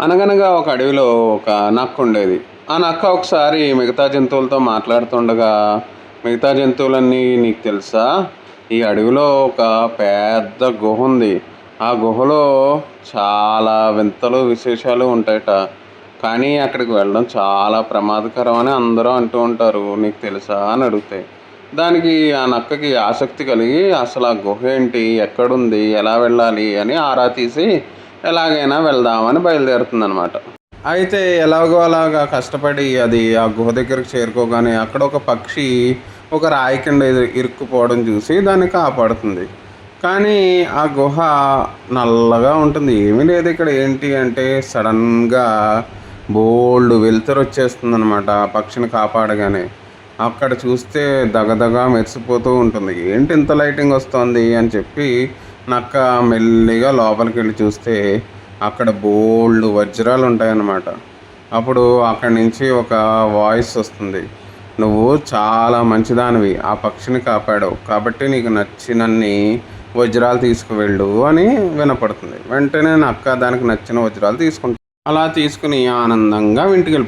అనగనగా ఒక అడవిలో ఒక నక్క ఉండేది. ఆ నక్క ఒకసారి మిగతా జంతువులతో మాట్లాడుతుండగా మిగతా జంతువులన్నీ నీకు తెలుసా? ఈ అడవిలో ఒక పెద్ద గుహ ఉంది. ఆ గుహలో చాలా వింతలు విశేషాలు ఉంటాయట. కానీ అక్కడికి వెళ్ళడం చాలా ప్రమాదకరం అని అందరూ అంటూ ఉంటారు. నీకు తెలుసా? అని అడుగుతాయి దానికి ఆ నక్కకి ఆసక్తి కలిగి అసలు ఆ గుహ ఏంటి? ఎక్కడుంది? ఎలా వెళ్ళాలి? అని ఆరా తీసి ఎలాగైనా వెళ్దామని బయలుదేరుతుందనమాట అయితే ఎలాగో అలాగా కష్టపడి అది ఆ గుహ దగ్గరికి చేరుకోగానే అక్కడ ఒక పక్షి ఒక రాయి కింద ఇరుక్కుపోవడం చూసి దాన్ని కాపాడుతుంది. కానీ ఆ గుహ నల్లగా ఉంటుంది. ఏమీ లేదు ఇక్కడ. ఏంటి అంటే సడన్గా బోల్డ్ వెలుతురు వచ్చేస్తుంది అనమాట ఆ పక్షిని కాపాడగానే. అక్కడ చూస్తే దగదగా మెరిసిపోతూ ఉంటుంది. ఏంటి ఇంత లైటింగ్ వస్తుంది అని చెప్పి నక్క మెల్లిగా లోపలికి వెళ్ళి చూస్తే అక్కడ బోల్డ్ వజ్రాలు ఉంటాయన్నమాట అప్పుడు అక్కడి నుంచి ఒక వాయిస్ వస్తుంది. నువ్వు చాలా మంచిదానివి. ఆ పక్షిని కాపాడావు. కాబట్టి నీకు నచ్చినన్ని వజ్రాలు తీసుకువెళ్ళు అని వినపడుతుంది. వెంటనే నక్క దానికి నచ్చిన వజ్రాలు తీసుకుంటుంది. అలా తీసుకుని ఆనందంగా ఇంటికి వెళ్ళిపోతుంది